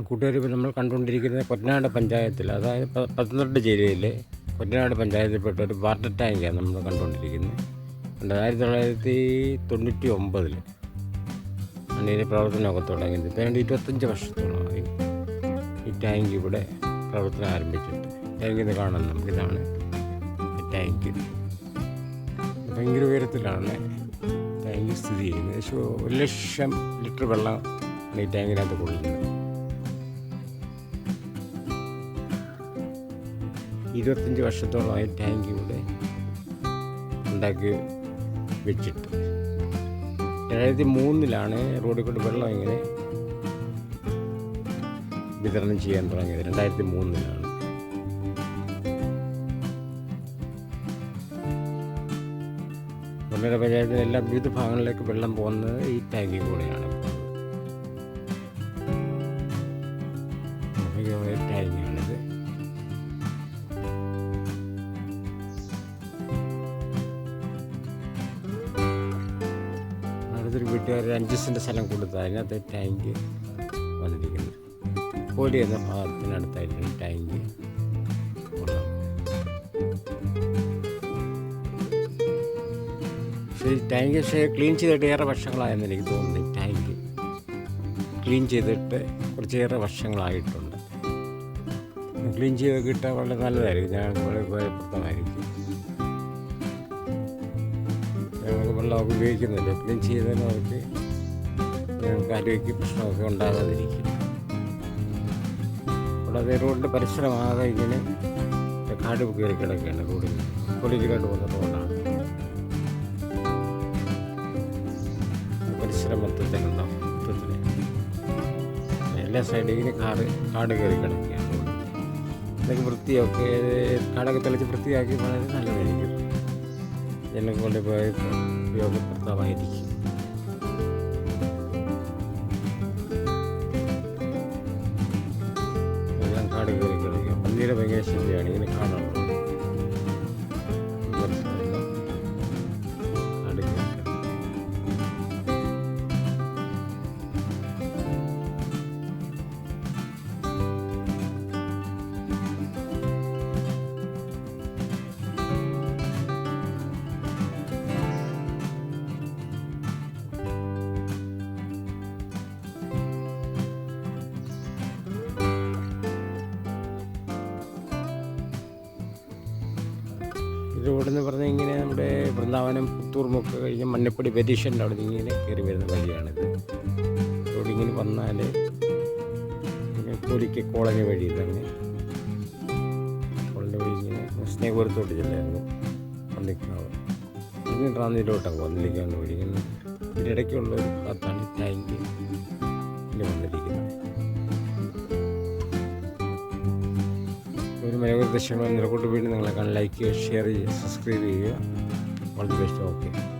കൂട്ടുകാർ ഇപ്പോൾ നമ്മൾ കണ്ടുകൊണ്ടിരിക്കുന്നത് കൊറ്റനാട് പഞ്ചായത്തിൽ അതായത് പത്തനംതിട്ട ജില്ലയിലെ കൊറ്റനാട് പഞ്ചായത്തിൽപ്പെട്ട ഒരു വാട്ടർ ടാങ്കാണ് നമ്മൾ കണ്ടുകൊണ്ടിരിക്കുന്നത്. രണ്ടായിരത്തി തൊള്ളായിരത്തി തൊണ്ണൂറ്റി ഒമ്പതിൽ ആണ് ഇതിന്റെ പ്രവർത്തനമൊക്കെ തുടങ്ങിയത്. ഏതാണ്ട് ഇരുപത്തഞ്ച് വർഷത്തോളമായി ഈ ടാങ്ക് ഇവിടെ പ്രവർത്തനം ആരംഭിച്ചിട്ട്. ടാങ്കിൽ നിന്ന് കാണാം നമുക്കിതാണ് ടാങ്ക്. ഭയങ്കര ഉയരത്തിലാണ് ടാങ്ക് സ്ഥിതി ചെയ്യുന്നത്. ഏകദേശം ഒരു ലക്ഷം ലിറ്റർ വെള്ളം ഈ ടാങ്കിനകത്ത് കൊള്ളുന്നത്. ഇരുപത്തഞ്ച് വർഷത്തോളമായി ടാങ്ക് ഇവിടെ ഉണ്ടാക്കി വെച്ചിട്ട്. രണ്ടായിരത്തി മൂന്നിലാണ് റോഡിൽ കൂടി വെള്ളം ഇങ്ങനെ വിതരണം ചെയ്യാൻ തുടങ്ങിയത്. രണ്ടായിരത്തി മൂന്നിലാണ്. കൊല്ലര പഞ്ചായത്തിലെ എല്ലാ വിവിധ ഭാഗങ്ങളിലേക്ക് വെള്ളം പോകുന്നത് ഈ ടാങ്കിൽ കൂടെയാണ്. അടുത്തൊരു വീട്ടുകാർ അഞ്ച് സെന്റ് സ്ഥലം കൊടുത്തു. അതിനകത്ത് ടാങ്ക് വന്നിരിക്കുന്നത് കോലി എന്ന ഭാഗത്തിനടുത്തായിട്ടാണ് ടാങ്ക് ഈ ടാങ്ക് പക്ഷേ ക്ലീൻ ചെയ്തിട്ട് ഏറെ വർഷങ്ങളായെന്ന് എനിക്ക് തോന്നുന്നു. ടാങ്ക് ക്ലീൻ ചെയ്തിട്ട് കുറച്ചേറെ വർഷങ്ങളായിട്ടുണ്ട്. ക്ലീൻ ചെയ്ത് കിട്ടാൻ വളരെ നല്ലതായിരിക്കും. ഞാൻ വളരെ ഉപയോഗപ്രദമായിരിക്കും വെള്ളമൊക്കെ ഉപയോഗിക്കുന്നില്ല. എപ്പോഴും ചെയ്താൽ അവർക്ക് ഞങ്ങൾക്ക് ആരോഗ്യ പ്രശ്നമൊക്കെ ഉണ്ടാകാതിരിക്കും. കൂടാതെ റോഡിന്റെ പരിസരമാകെ ഇങ്ങനെ കാട് കയറി കിടക്കുകയാണ് റോഡിൽ കൊളിക്കാട് പോകുന്ന റോഡാണ് പരിസരം മൊത്തത്തിലുണ്ടാവും മൊത്തത്തിൽ എല്ലാ സൈഡിൽ ഇങ്ങനെ കാട് കാട് കയറി കിടക്കുകയാണ്. റോഡ് ഇതൊക്കെ വൃത്തിയൊക്കെ കാടൊക്കെ തെളിച്ച് വൃത്തിയാക്കി വളരെ നല്ലതായിരിക്കും. ജനം കൊണ്ട് പോയി ഉപയോഗപ്രദമായിരിക്കും. എല്ലാം കാട് കയറി കളിക്കുക പന്നിയുടെ ഭയങ്കര ശല്യമാണ് ഇങ്ങനെ കാണാനുള്ളത് ഇത് ഇവിടുന്ന് പറഞ്ഞാൽ ഇങ്ങനെ നമ്മുടെ വൃന്ദാവനം പുത്തൂർ മുക്ക് കഴിഞ്ഞ് മഞ്ഞപ്പൊടി പരീക്ഷന്റെ അവിടെ നിന്ന് ഇങ്ങനെ കയറി വരുന്ന വഴിയാണിത്. ഇവിടെ ഇങ്ങനെ വന്നാൽ കൂലിക്ക് കോളനി വഴി തന്നെ കോളനി വഴി ഇങ്ങനെ സ്നേഹപുരത്തോട്ട് ചെല്ലായിരുന്നു വന്നിരിക്കുന്നത് ഇങ്ങനെ ട്രാന്നിലോട്ടാണ് വന്നിരിക്കാൻ വഴി ഇങ്ങനെ ഇതിനിടയ്ക്കുള്ള ഒരു ഭാഗത്താണ് ഒരു നിലകൊണ്ട് വീണ്ടും നിങ്ങളെ കാണാൻ ലൈക്ക് ചെയ്യുക ഷെയർ ചെയ്യുക സബ്സ്ക്രൈബ് ചെയ്യുക. വളരെ ബെസ്റ്റ് ഓക്കെ